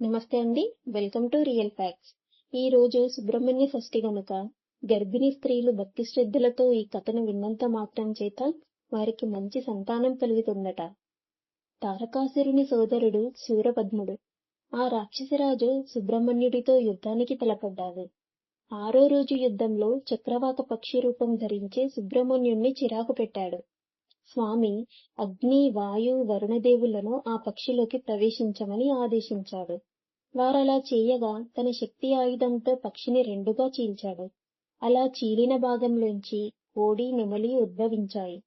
నమస్తే అండి. Welcome to real facts. ఈ రోజు సుబ్రహ్మణ్య షష్ఠి గనుక గర్భిణీ స్త్రీలు భక్తి శ్రద్ధలతో ఈ కథను విన్నంత మాత్రం చేత వారికి మంచి సంతానం కలుగుతుందట. తారకాసురుని సోదరుడు శూరపద్ముడు. ఆ రాక్షసరాజు సుబ్రహ్మణ్యుడితో యుద్ధానికి తలపడ్డాడు. ఆరో రోజు యుద్ధంలో చక్రవాత పక్షి రూపం ధరించి సుబ్రహ్మణ్యుణ్ణి చిరాకు పెట్టాడు. స్వామి అగ్ని వాయు వరుణదేవులను ఆ పక్షిలోకి ప్రవేశించమని ఆదేశించాడు. వారలా చేయగా తన శక్తి ఆయుధంతో పక్షిని రెండుగా చీల్చాడు. అలా చీలిన భాగంలోంచి కోడి నెమలి ఉద్భవించాయి.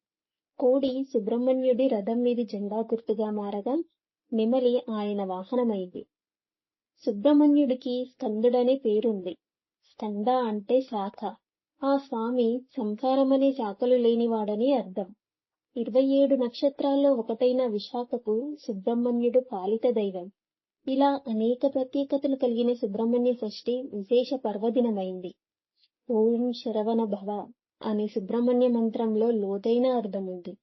కోడి సుబ్రహ్మణ్యుడి రథం మీది జెండా గుర్తుగా మారగా నెమలి ఆయన వాహనమైంది. సుబ్రహ్మణ్యుడికి స్కందుడనే పేరుంది. స్కంద అంటే శాఖ. ఆ స్వామి సంసారమనే శాఖలు లేనివాడని అర్థం. ఇరవై ఏడు నక్షత్రాల్లో ఒకటైన విశాఖకు సుబ్రహ్మణ్యుడు పాలిత దైవం. ఇలా అనేక ప్రత్యేకతలు కలిగిన సుబ్రహ్మణ్య షష్ఠి విశేష పర్వదినమైంది. ఓం శరవణ భవ అనే సుబ్రహ్మణ్య మంత్రంలో లోతైన అర్థం ఉంది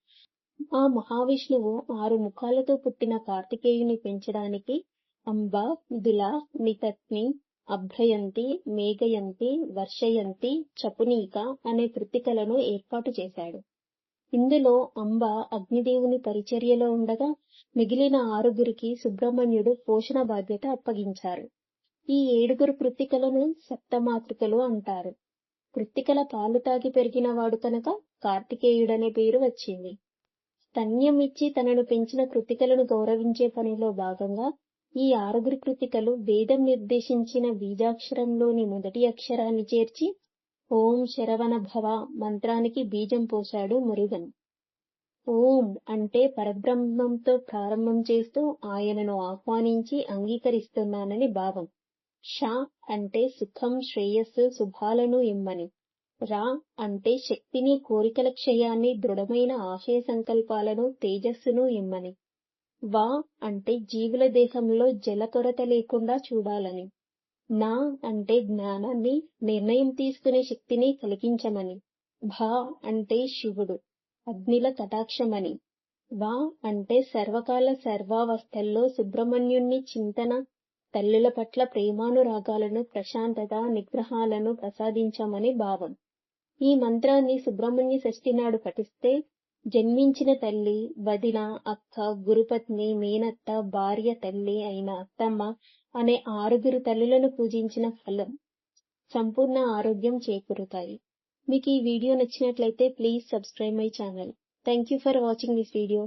ఆ మహావిష్ణువు ఆరు ముఖాలతో పుట్టిన కార్తికేయుని పెంచడానికి అంబ దుల నితత్ని అభ్రయంతి మేఘయంతి వర్షయంతి చపునీక అనే కృతికలను ఏర్పాటు చేశాడు. ఇందులో అంబ అగ్నిదేవుని పరిచర్యలో ఉండగా మిగిలిన ఆరుగురికి సుబ్రహ్మణ్యుడు పోషణ బాధ్యత అప్పగించారు. ఈ ఏడుగురు కృత్తికలను సప్తమాతృకలు అంటారు. కృత్తికల పాలు తాగి పెరిగిన వాడు కనుక కార్తికేయుడనే పేరు వచ్చింది. స్తన్యం ఇచ్చి తనను పెంచిన కృతికలను గౌరవించే పనిలో భాగంగా ఈ ఆరుగురు కృతికలు వేదం నిర్దేశించిన బీజాక్షరంలోని మొదటి అక్షరాన్ని చేర్చి ఓం శరవణ భవ మంత్రానికి బీజం పోశాడు మురుగన్. ఓం అంటే పరబ్రహ్మంతో ప్రారంభం చేస్తూ ఆయనను ఆహ్వానించి అంగీకరిస్తున్నానని భావం. షా అంటే సుఖం శ్రేయస్సు శుభాలను ఇమ్మని. రా అంటే శక్తిని కోరికల క్షయాన్ని దృఢమైన ఆశయ సంకల్పాలను తేజస్సును ఇమ్మని. వా అంటే జీవుల దేహంలో జల కొరత లేకుండా చూడాలని. నా అంటే జ్ఞానాన్ని నిర్ణయం తీసుకునే శక్తిని కలిగించమని. భా అంటే శివుడు అగ్నిల కటాక్షమని. వా అంటే సర్వకాల సర్వావస్థల్లో సుబ్రహ్మణ్యుణ్ణి చింతన తల్లుల పట్ల ప్రేమానురాగాలను ప్రశాంతత నిగ్రహాలను ప్రసాదించమని భావం. ఈ మంత్రాన్ని సుబ్రహ్మణ్య షష్ఠి నాడు పఠిస్తే జన్మించిన తల్లి వదిన అక్క గురుపత్ని మేనత్త భార్య తల్లి అయిన అత్తమ్మ అనే ఆరుగురు తల్లులను పూజించిన ఫలం సంపూర్ణ ఆరోగ్యం చేకూరుతాయి. మీకు ఈ వీడియో నచ్చినట్లయితే please subscribe my channel. Thank you for watching this video